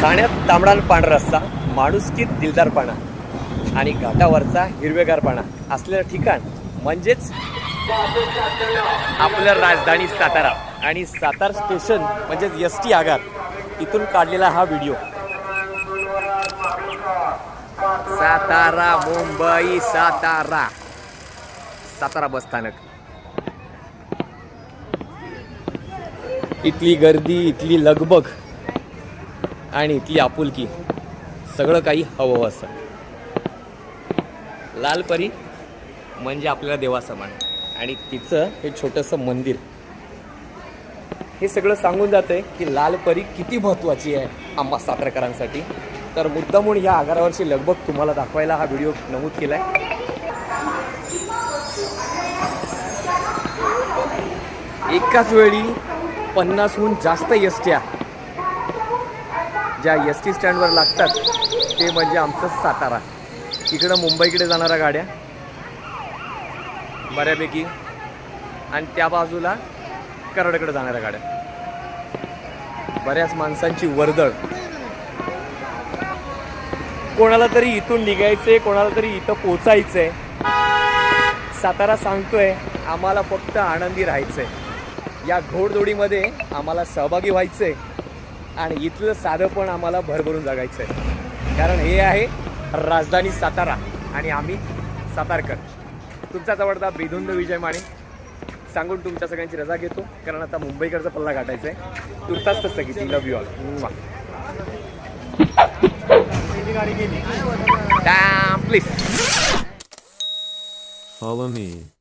खाण्यात तांबडा पांढरा रस्सा माणुसकीत दिलदारपणा आणि घाटावरचा हिरवेगारपणा असलेलं ठिकाण म्हणजेच आपलं राजधानी सातारा आणि सातारा स्टेशन म्हणजेच एस टी आगार. इथून काढलेला हा व्हिडिओ. सातारा मुंबई सातारा. सातारा बस स्थानक. इथली गर्दी इथली लगबग. आणि इथली आपुलकी. सगळं काही हवं असं. लालपरी म्हणजे आपल्याला देवासमान. आणि तिचं हे छोटंसं मंदिर. हे सगळं सांगून जातंय की लालपरी किती महत्त्वाची आहे आम्हा सातारकरांसाठी. तर मुद्दामून या आगारावरची लगबग तुम्हाला दाखवायला हा व्हिडिओ नमूद केला आहे एकाच वेळी पन्नासहून जास्त एस ज्या एस टी स्टँडवर लागतात ते म्हणजे आमचं सातारा. इकडं मुंबईकडे जाणाऱ्या गाड्या. बऱ्यापैकी. आणि त्या बाजूला कराडकडे जाणाऱ्या गाड्या. बऱ्याच माणसांची वर्दळ. कोणाला तरी इथून निघायचंय कोणाला तरी इथं पोचायचंय. सातारा सांगतोय आम्हाला फक्त आनंदी राहायचंय. या घोडदोडीमध्ये आम्हाला सहभागी व्हायचंय. आणि इथलं साधं पण आम्हाला भरभरून जगायचं आहे. कारण हे आहे राजधानी सातारा आणि आम्ही सातारकर. तुमचाच आवडता बेधुंद विजय माने. सांगून तुमच्या सगळ्यांची रजा घेतो. कारण आता मुंबईकडचा पल्ला गाठायचा आहे. तुर्तास तसं की love you all please Follow me.